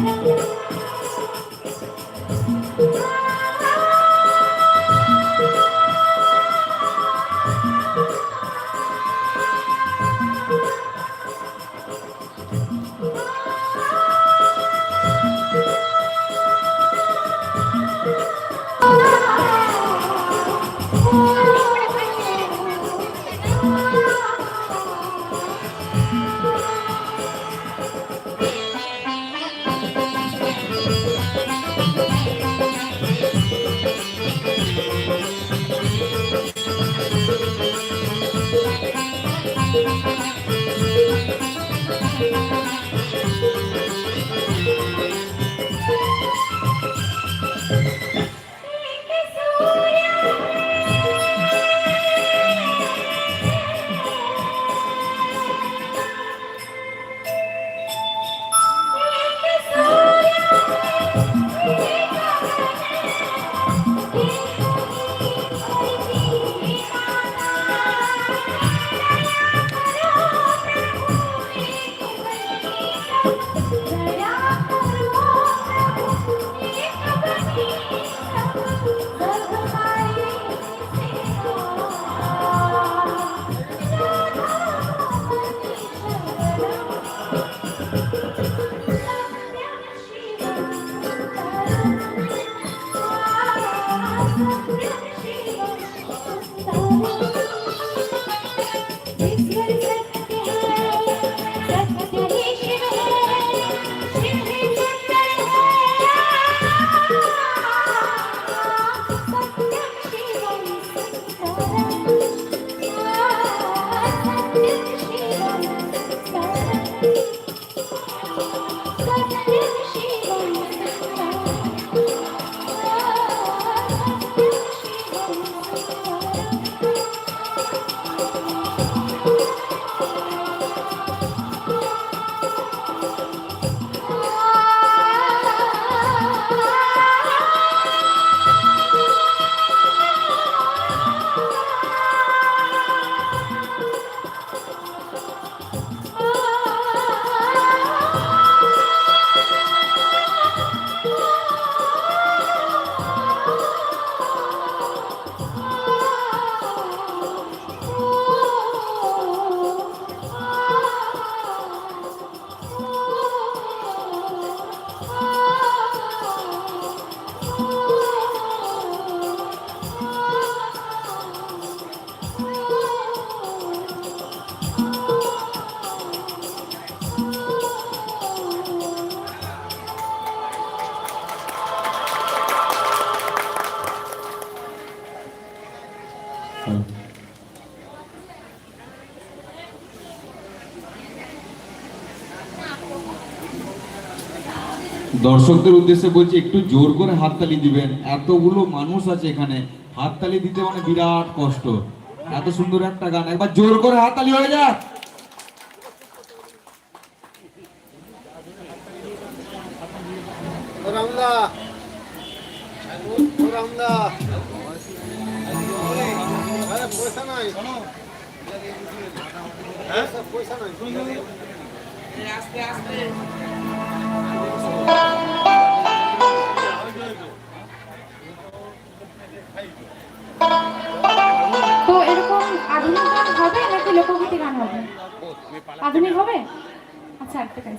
Müzik দর্শকদের উদ্দেশ্যে বলছি একটু জোর করে হাততালি দিবেন। এতগুলো মানুষ আছে এখানে। হাততালি দিতে মানে বিরাট কষ্ট। এত সুন্দর একটা গান। একবার জোর করে হাততালি হয়ে যাক। রামদা রামদা পয়সা নাই হ্যাঁ পয়সা নাই তো এরকম আধুনিক গান হবে নাকি লোকগীতি গান হবে আধুনিক হবে আচ্ছা একটা কাজ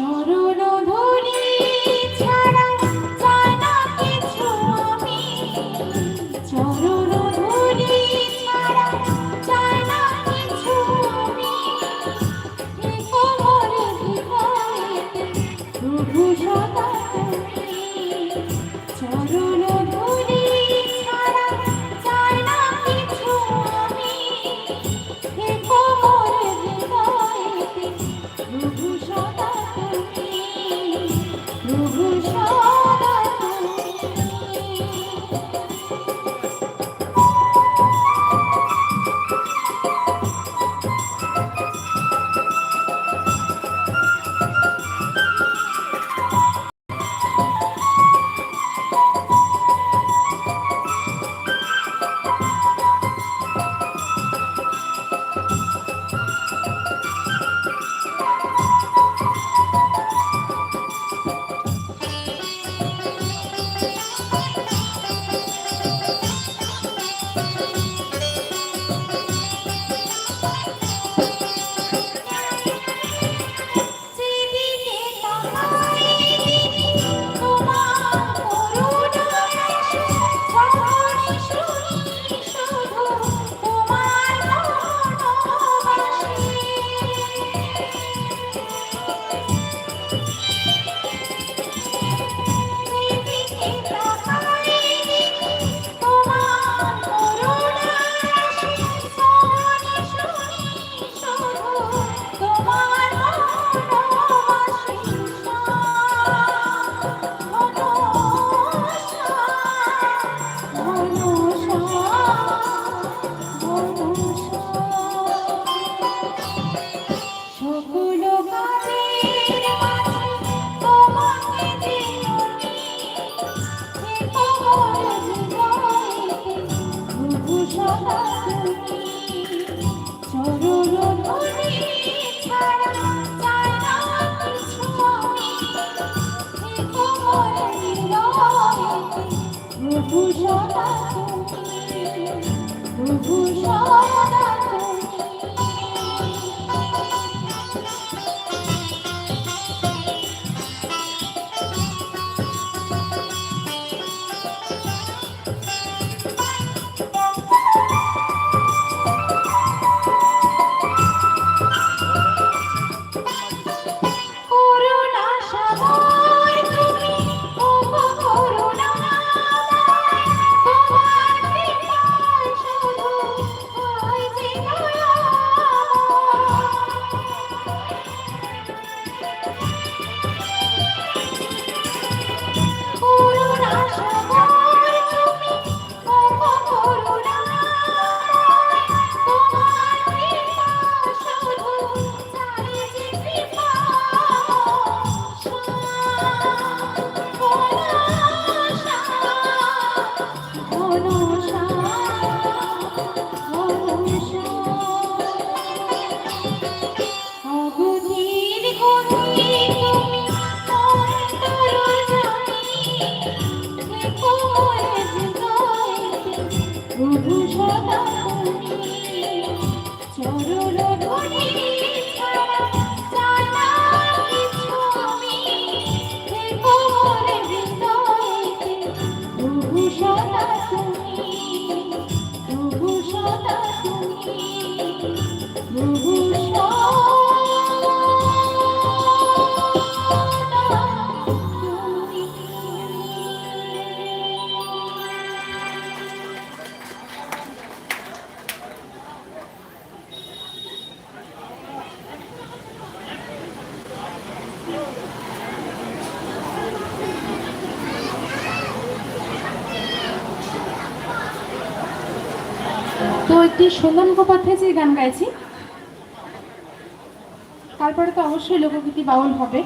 Shut up. তো একটি সন্ধ্যা মুখোপাধ্যায় যে গান গাইছি। তারপরে তো অবশ্যই লোকগীতি বাউল হবে।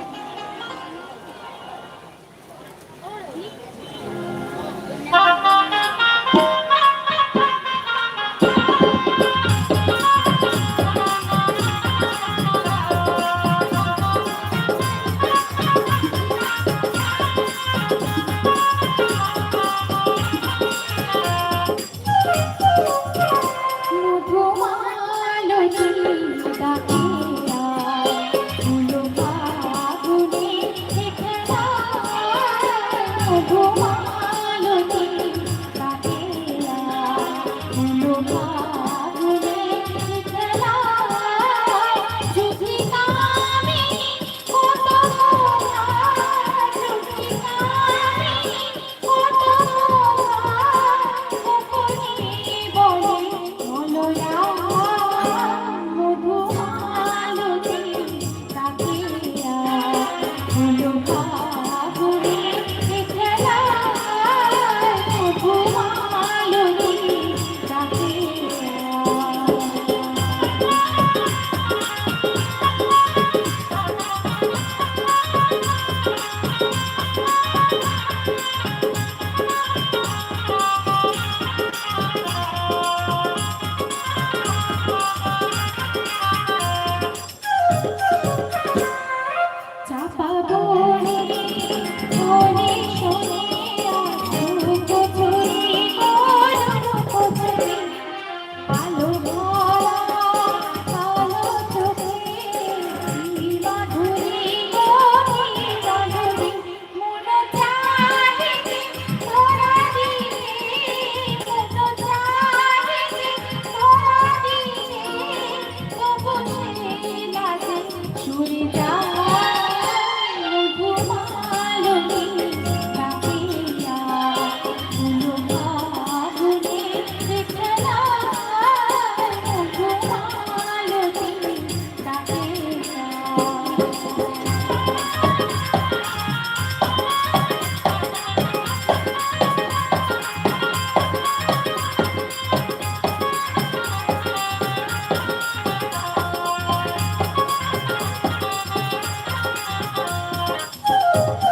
you.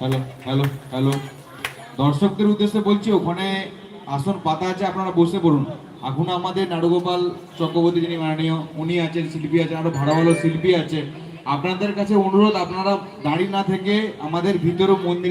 হ্যালো হ্যালো হ্যালো দর্শকদের উদ্দেশ্যে বলছি, ওখানে আসন পাতা আছে, আপনারা বসে পড়ুন। এখন আমাদের নাড়গোপাল চক্রবর্তী যিনি মাননীয়, উনি আছেন, শিল্পী আছেন আরও ভালো ভালো শিল্পী আছে। আপনাদের কাছে অনুরোধ, আপনারা দাঁড়িয়ে না থেকে আমাদের ভিতরে মন্দির